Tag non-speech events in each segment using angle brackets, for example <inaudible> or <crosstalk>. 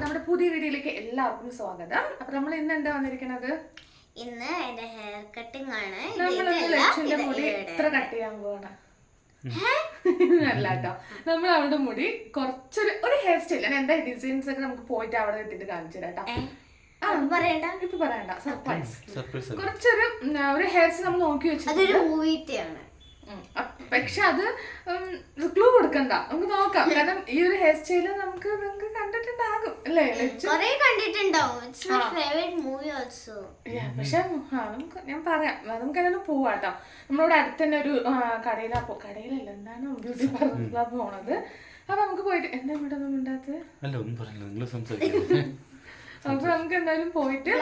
അപ്പൊ നമ്മുടെ പുതിയ വീഡിയോയിലേക്ക് എല്ലാവർക്കും സ്വാഗതം. അപ്പൊ നമ്മൾ ഇന്ന് എന്താ വന്നിരിക്കുന്നത്? ഇന്ന് എന്റെ ഹെയർ കട്ടിംഗ് ആണ്. നമ്മൾ ലക്ഷ്യന്റെ മുടി എത്ര കട്ട് ചെയ്യാൻ പോവാണ്? അല്ല കേട്ടോ നമ്മൾ അവളുടെ മുടി കുറച്ചൊരു ഒരു ഹെയർ സ്റ്റൈൽ എന്താ ഡിസൈൻസ് ഒക്കെ നമുക്ക് പോയിട്ട് അവിടെ എത്തിയിട്ട് കാണിച്ചു തരാം പറയണ്ട? ഇപ്പൊ പറയണ്ട. സർപ്രൈസ് സർപ്രൈസ് കുറച്ചൊരു ഒരു ഹെയർ സ്റ്റൈൽ നമ്മൾ നോക്കി വെച്ചു അതൊരു മൂവിത്തെയാണ് പക്ഷെ അത് ക്ലൂ കൊടുക്കണ്ട. നമുക്ക് നോക്കാം. കാരണം ഈ ഒരു ഹെയർ സ്റ്റൈൽ നമുക്ക് നിങ്ങൾക്ക് കണ്ടിട്ടുണ്ടാകും അല്ലേ? ലച്ചു കണ്ടിട്ടുണ്ടാവും. It's my favourite movie also Yeah, പക്ഷെ നമുക്ക് ഞാൻ പറയാം. നമുക്ക് അങ്ങനെ പോവാട്ടോ നമ്മളിവിടെ അടുത്ത് തന്നെ ഒരു കടയിലാ പോ കടയിലല്ല എന്താണ് ബ്യൂട്ടി പാർലറിലാ പോണത്. അപ്പൊ നമുക്ക് പോയിട്ട് എന്താ ഇവിടെ ഒന്നും ഉണ്ടാത്തത് അല്ല ഒന്നും പറയില്ല നിങ്ങൾ അപ്പൊ നമുക്ക് എന്തായാലും പോയിട്ട്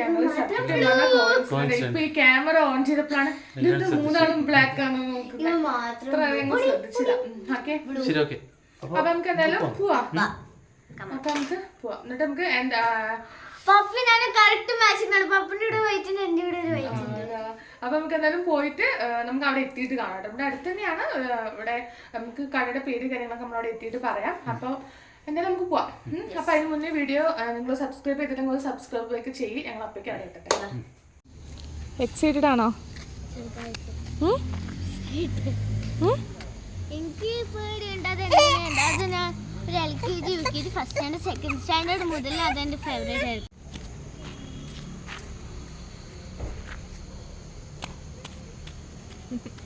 ഞങ്ങൾ സത്യം പറഞ്ഞാ coincidence. ഇപ്പൊ ഈ ക്യാമറ ഓൺ ചെയ്തപ്പോഴാണ് ഇത് മൂന്നാളും ബ്ലാക്ക് ആണ് നോക്കുന്നത് ഇത് മാത്രം അത്ര ശ്രദ്ധിച്ചില്ല. ഓക്കെ അപ്പൊ നമുക്ക് എന്തായാലും പോവാം. അപ്പൊ നമുക്ക് പോവാം. എന്നിട്ട് നമുക്ക് എന്താ പപ്പി ഞാൻ കറക്റ്റ് മാച്ചിങ് ആണ്. പപ്പിന്റെ ഇവിടെ വൈറ്റ് ഉണ്ട് എന്റെ ഇവിടെ ഒരു വൈറ്റ് അപ്പൊ നമുക്ക് എന്തായാലും പോയിട്ട് നമുക്ക് അവിടെ എത്തിയിട്ട് കാണാം. ഇവിടെ അടുത്ത് തന്നെയാണ് ഇവിടെ നമുക്ക് കടയുടെ പേര് കാര്യങ്ങളൊക്കെ നമ്മൾ അവിടെ എത്തിയിട്ട് പറയാം. അപ്പോൾ എന്തായാലും നമുക്ക് പോവാം. അപ്പൊ അതിന് മുന്നേ വീഡിയോ നിങ്ങൾ സബ്സ്ക്രൈബ് ചെയ്തിട്ടുണ്ടെങ്കിൽ സബ്സ്ക്രൈബ് ഒക്കെ ചെയ്യും. ഞങ്ങൾ അപ്പോഴേക്കും അറിയട്ടെ എക്സൈറ്റഡ് ആണോ? എനിക്ക് പേടിയുണ്ട് അത് എങ്ങനെയുണ്ട് അത് ഞാൻ ഒരു L K G U K G first standard second standard മുതൽ അതെന്റെ ഫേവറേറ്റ് ആയിരുന്നു <laughs>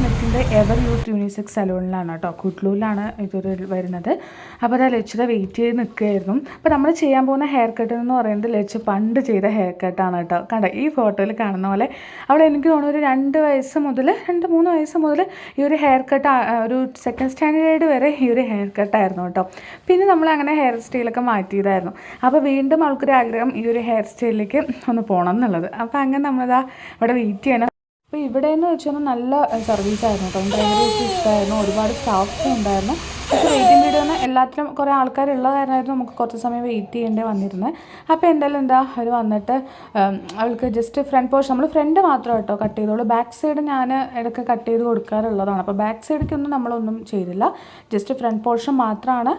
വന്നിട്ടുണ്ട് എവർ യൂത്ത് യൂണിസെക്സ് സലൂണിലാണ് കേട്ടോ. കുട്ലൂരിലാണ് ഇതൊരു വരുന്നത്. അപ്പോൾ അതാ ലക്ഷ്യത വെയിറ്റ് ചെയ്ത് നിൽക്കുകയായിരുന്നു. അപ്പോൾ നമ്മൾ ചെയ്യാൻ പോകുന്ന ഹെയർ കട്ട് എന്ന് പറയുന്നത് ലക്ഷ്യ പണ്ട് ചെയ്ത ഹെയർ കട്ടാണ് കേട്ടോ. കണ്ട? ഈ ഫോട്ടോയിൽ കാണുന്ന പോലെ അവിടെ എനിക്ക് തോന്നുന്നു ഒരു രണ്ട് വയസ്സ് മുതൽ രണ്ട് മൂന്ന് വയസ്സ് മുതൽ ഈ ഒരു ഹെയർ കട്ട് ഒരു സെക്കൻഡ് സ്റ്റാൻഡേർഡ് വരെ ഈ ഒരു ഹെയർ കട്ടായിരുന്നു കേട്ടോ. പിന്നെ നമ്മൾ അങ്ങനെ ഹെയർ സ്റ്റൈലൊക്കെ മാറ്റിയതായിരുന്നു. അപ്പോൾ വീണ്ടും അവൾക്കൊരു ആഗ്രഹം ഈ ഒരു ഹെയർ സ്റ്റൈലിലേക്ക് ഒന്ന് പോകണം എന്നുള്ളത്. അപ്പോൾ അങ്ങനെ നമ്മളിതാ ഇവിടെ വെയിറ്റ് ചെയ്യണം. അപ്പോൾ ഇവിടെ എന്ന് വെച്ചാൽ നല്ല സർവീസ് ആയിരുന്നു കേട്ടോ ഭയങ്കര ഇഷ്ടമായിരുന്നു ഒരുപാട് സ്റ്റാഫ് ഉണ്ടായിരുന്നു. പക്ഷേ വെയിറ്റിംഗ് വീഡിയോ എന്ന് എല്ലാത്തിലും കുറേ ആൾക്കാരുള്ള കാരണമായിരുന്നു നമുക്ക് കുറച്ച് സമയം വെയിറ്റ് ചെയ്യേണ്ടി വന്നിരുന്നത് അപ്പോൾ എന്തായാലും എന്താ അവർ വന്നിട്ട് അവൾക്ക് ജസ്റ്റ് ഫ്രണ്ട് പോർഷൻ നമ്മൾ ഫ്രണ്ട് മാത്രം കേട്ടോ കട്ട് ചെയ്തോളൂ. ബാക്ക് സൈഡ് ഞാൻ ഇടയ്ക്ക് കട്ട് ചെയ്ത് കൊടുക്കാറുള്ളതാണ്. അപ്പോൾ ബാക്ക് സൈഡിലേക്കൊന്നും നമ്മളൊന്നും ചെയ്തില്ല. ജസ്റ്റ് ഫ്രണ്ട് പോർഷൻ മാത്രമാണ്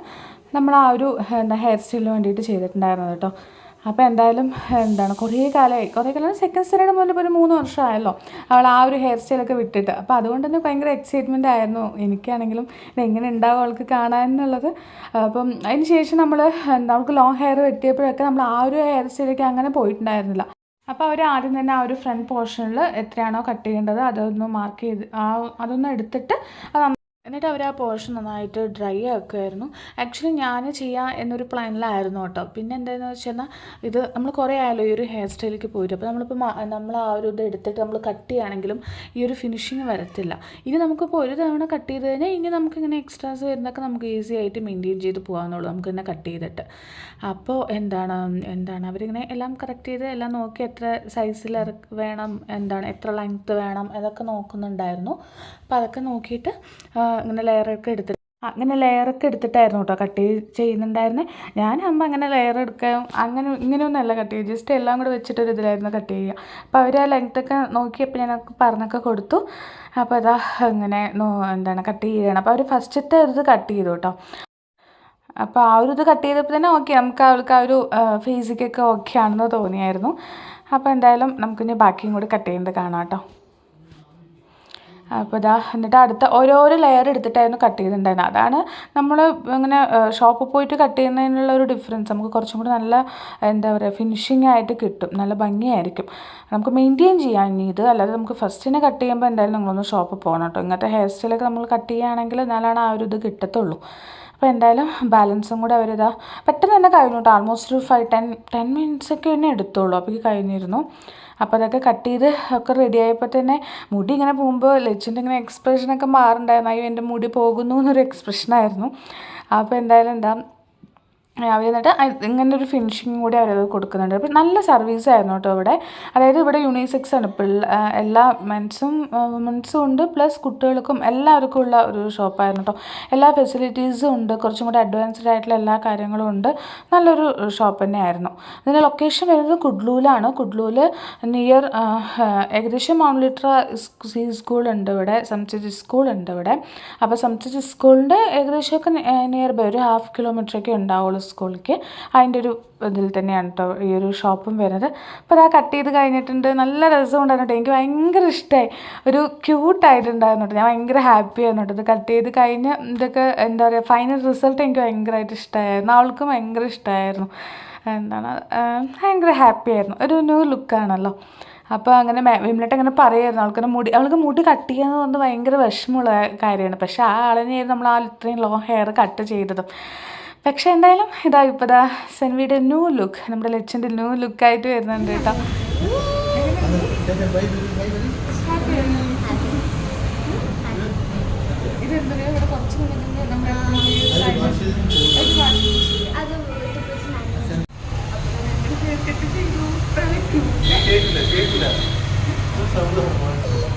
നമ്മൾ ആ ഒരു എന്താ ഹെയർ സ്റ്റൈലിന് വേണ്ടിയിട്ട് ചെയ്തിട്ടുണ്ടായിരുന്നത് കേട്ടോ അപ്പോൾ എന്തായാലും എന്താണ് കുറേ കാലമായി. കുറേ കാലം സെക്കൻഡ് സ്റ്റാൻഡേർഡ് മുതൽ ഒരു മൂന്ന് വർഷമായല്ലോ. അവൾ ആ ഒരു ഹെയർ സ്റ്റൈലൊക്കെ വിട്ടിട്ട്. അപ്പോൾ അതുകൊണ്ട് തന്നെ ഭയങ്കര എക്സൈറ്റ്മെന്റ് ആയിരുന്നു. എനിക്കാണെങ്കിലും എങ്ങനെ ഉണ്ടാവും അവൾക്ക് കാണാൻ എന്നുള്ളത്. അപ്പം അതിന് ശേഷം നമ്മൾ അവൾക്ക് ലോങ് ഹെയർ വെട്ടിയപ്പോഴൊക്കെ നമ്മൾ ആ ഒരു ഹെയർ സ്റ്റൈലൊക്കെ അങ്ങനെ പോയിട്ടുണ്ടായിരുന്നില്ല. അപ്പോൾ അവർ ആദ്യം തന്നെ ആ ഒരു ഫ്രണ്ട് പോർഷനിൽ എത്രയാണോ കട്ട് ചെയ്യേണ്ടത് അതൊന്ന് മാർക്ക് ചെയ്ത് ആ അതൊന്ന് എടുത്തിട്ട് അത് എന്നിട്ട് അവർ ആ പോർഷൻ നന്നായിട്ട് ഡ്രൈ ആക്കുമായിരുന്നു ആക്ച്വലി ഞാൻ ചെയ്യാം എന്നൊരു പ്ലാനിലായിരുന്നു കേട്ടോ. പിന്നെ എന്താണെന്ന് വെച്ചാൽ ഇത് നമ്മൾ കുറേ ആയാലോ ഈ ഒരു ഹെയർ സ്റ്റൈലിലേക്ക് പോയിട്ട്. അപ്പോൾ നമ്മളിപ്പോൾ നമ്മൾ ആ ഒരു ഇത് എടുത്തിട്ട് നമ്മൾ കട്ട് ചെയ്യുകയാണെങ്കിലും ഈ ഒരു ഫിനിഷിങ് വരത്തില്ല. ഇനി നമുക്കിപ്പോൾ ഒരു തവണ കട്ട് ചെയ്ത് കഴിഞ്ഞാൽ ഇനി നമുക്കിങ്ങനെ എക്സ്ട്രാസ് വരുന്നൊക്കെ നമുക്ക് ഈസി ആയിട്ട് മെയിന്റെയിൻ ചെയ്ത് പോകാമെന്നുള്ളൂ നമുക്ക് തന്നെ കട്ട് ചെയ്തിട്ട്. അപ്പോൾ എന്താണ് എന്താണ്? അവരിങ്ങനെ എല്ലാം കറക്റ്റ് ചെയ്ത് എല്ലാം നോക്കി എത്ര സൈസിൽ വേണം എന്താണ്? എത്ര ലെങ്ത്ത് വേണം? അതൊക്കെ നോക്കുന്നുണ്ടായിരുന്നു. അപ്പോൾ അതൊക്കെ നോക്കിയിട്ട് ആ, ഇങ്ങനെ ലെയറൊക്കെ എടുത്തിട്ട് അങ്ങനെ ലെയറൊക്കെ എടുത്തിട്ടായിരുന്നു കേട്ടോ കട്ട് ചെയ്യുന്നുണ്ടായിരുന്നത് അമ്മ അങ്ങനെ ലെയർ എടുക്കാൻ അങ്ങനെ ഇങ്ങനെയൊന്നുമല്ല കട്ട് ചെയ്യുക ജസ്റ്റ് എല്ലാം കൂടെ വെച്ചിട്ടൊരു ഇതിലായിരുന്നു കട്ട് ചെയ്യുക. അപ്പോൾ അവർ ആ ലെങ്ത്തൊക്കെ നോക്കിയപ്പോൾ ഞാൻ പറഞ്ഞൊക്കെ കൊടുത്തു. അപ്പോൾ അതാ ഇങ്ങനെ എന്താണ് കട്ട് ചെയ്യണം. അപ്പോൾ അവർ ഫസ്റ്റത്തെ ഇത് കട്ട് ചെയ്തു കേട്ടോ അപ്പോൾ ആ ഒരു ഇത് കട്ട് ചെയ്തപ്പോൾ തന്നെ ഓക്കെ നമുക്ക് അവൾക്ക് ആ ഒരു ഫേസിക്കൊക്കെ ഓക്കെ ആണെന്ന് തോന്നിയായിരുന്നു. അപ്പോൾ എന്തായാലും നമുക്കിനി ബാക്കിയും കൂടി കട്ട് ചെയ്യുന്നത് കാണാം കേട്ടോ അപ്പോൾ ഇതാ എന്നിട്ട് അടുത്ത ഓരോരോ ലെയർ എടുത്തിട്ടായിരുന്നു കട്ട് ചെയ്തിട്ടുണ്ടായിരുന്നത്. അതാണ് നമ്മൾ ഇങ്ങനെ ഷോപ്പിൽ പോയിട്ട് കട്ട് ചെയ്യുന്നതിനുള്ള ഒരു ഡിഫറൻസ് നമുക്ക് കുറച്ചും കൂടി നല്ല എന്താ പറയുക ഫിനിഷിംഗ് ആയിട്ട് കിട്ടും. നല്ല ഭംഗിയായിരിക്കും. നമുക്ക് മെയിന്റെയിൻ ചെയ്യാൻ ഇനി ഇത്. അല്ലാതെ നമുക്ക് ഫസ്റ്റിനെ കട്ട് ചെയ്യുമ്പോൾ എന്തായാലും നിങ്ങളൊന്ന് ഷോപ്പിൽ പോകണം കേട്ടോ. ഇങ്ങനത്തെ ഹെയർ സ്റ്റൈലൊക്കെ നമ്മൾ കട്ട് ചെയ്യുകയാണെങ്കിൽ എന്നാലാണ് ആ ഒരു ഇത് കിട്ടത്തുള്ളൂ. അപ്പോൾ എന്തായാലും ബാലൻസും കൂടെ അവരിതാ പെട്ടെന്ന് തന്നെ കഴിഞ്ഞു കേട്ടോ. ആൾമോസ്റ്റ് ഒരു ഫൈവ് ടെൻ ടെൻ മിനിറ്റ്സൊക്കെ തന്നെ എടുത്തോളൂ അപ്പോൾ കഴിഞ്ഞിരുന്നു. അപ്പോൾ അതൊക്കെ കട്ട് ചെയ്ത് ഒക്കെ റെഡി ആയപ്പോൾ തന്നെ മുടി ഇങ്ങനെ പോകുമ്പോൾ ലച്ചിന്റെ ഇങ്ങനെ എക്സ്പ്രഷനൊക്കെ മാറുണ്ടായിരുന്നു അയ്യോ എന്റെ മുടി പോകുന്നു എന്നൊരു എക്സ്പ്രഷനായിരുന്നു അപ്പോൾ എന്തായാലും എന്താ അവർ എന്നിട്ട് ഇങ്ങനെ ഒരു ഫിനിഷിങ് കൂടി അവർ കൊടുക്കുന്നുണ്ട്. അപ്പം നല്ല സർവീസ് ആയിരുന്നു കേട്ടോ ഇവിടെ. അതായത് ഇവിടെ യൂണിസെക്സ് ആണ്. പിള്ള എല്ലാ മെൻസും വുമൻസും ഉണ്ട്. പ്ലസ് കുട്ടികൾക്കും എല്ലാവർക്കും ഉള്ള ഒരു ഷോപ്പായിരുന്നു കേട്ടോ. എല്ലാ ഫെസിലിറ്റീസും ഉണ്ട്. കുറച്ചും കൂടി അഡ്വാൻസ്ഡ് ആയിട്ടുള്ള എല്ലാ കാര്യങ്ങളും ഉണ്ട്. നല്ലൊരു ഷോപ്പ് തന്നെയായിരുന്നു. ഇതിന്റെ ലൊക്കേഷൻ വരുന്നത് കുഡ്ലൂലാണ്. കുഡ്ലൂൽ നിയർ ഏകദേശം മൗണ്ട് ലിറ്റർ സി സ്കൂൾ ഉണ്ട് ഇവിടെ. സംസ്കൃതി സ്കൂൾ ഉണ്ട് ഇവിടെ. അപ്പോൾ സംസ്കൃതി സ്കൂളിന്റെ ഏകദേശമൊക്കെ നിയർ ബൈ ഒരു ഹാഫ് കിലോമീറ്റർ ഒക്കെ ഉണ്ടാവുള്ളൂ സ്കൂളിലേക്ക്. അതിന്റെ ഒരു ഇതിൽ തന്നെയാണ് കേട്ടോ ഈ ഒരു ഷോപ്പും വരുന്നത്. അപ്പോൾ അതാ കട്ട് ചെയ്ത് കഴിഞ്ഞിട്ടുണ്ട്. നല്ല രസമുണ്ടായിരുന്നു കേട്ടോ എനിക്ക് ഭയങ്കര ഇഷ്ടമായി ഒരു ക്യൂട്ടായിട്ടുണ്ടായിരുന്നു കേട്ടോ ഞാൻ ഭയങ്കര ഹാപ്പി ആയിരുന്നു കേട്ടോ ഇത് കട്ട് ചെയ്ത് കഴിഞ്ഞ് ഇതൊക്കെ എന്താ പറയുക ഫൈനൽ റിസൾട്ട് എനിക്ക് ഭയങ്കരമായിട്ട് ഇഷ്ടമായിരുന്നു അവൾക്കും ഭയങ്കര ഇഷ്ടമായിരുന്നു എന്താണ് ഭയങ്കര ഹാപ്പി ആയിരുന്നു. ഒരു ന്യൂ ലുക്കാണല്ലോ അപ്പോൾ അങ്ങനെ വിമലട്ട് അങ്ങനെ പറയായിരുന്നു അവൾക്കിങ്ങനെ മുടി അവൾക്ക് മുടി കട്ട് ചെയ്യാന്ന് പറഞ്ഞത് ഭയങ്കര വിഷമമുള്ള കാര്യമാണ്. പക്ഷേ ആ ആളിനെയായിരുന്നു നമ്മൾ ആ ഇത്രയും ലോങ് ഹെയർ കട്ട് ചെയ്തതും. പക്ഷേ എന്തായാലും ഇതാ ഇപ്പോൾ ഇതാ സെൻവിയുടെ ന്യൂ ലുക്ക് നമ്മുടെ ലച്ചിന്റെ ന്യൂ ലുക്കായിട്ട് വരുന്നുണ്ട് കേട്ടോ. ഇതെന്താ ഇവിടെ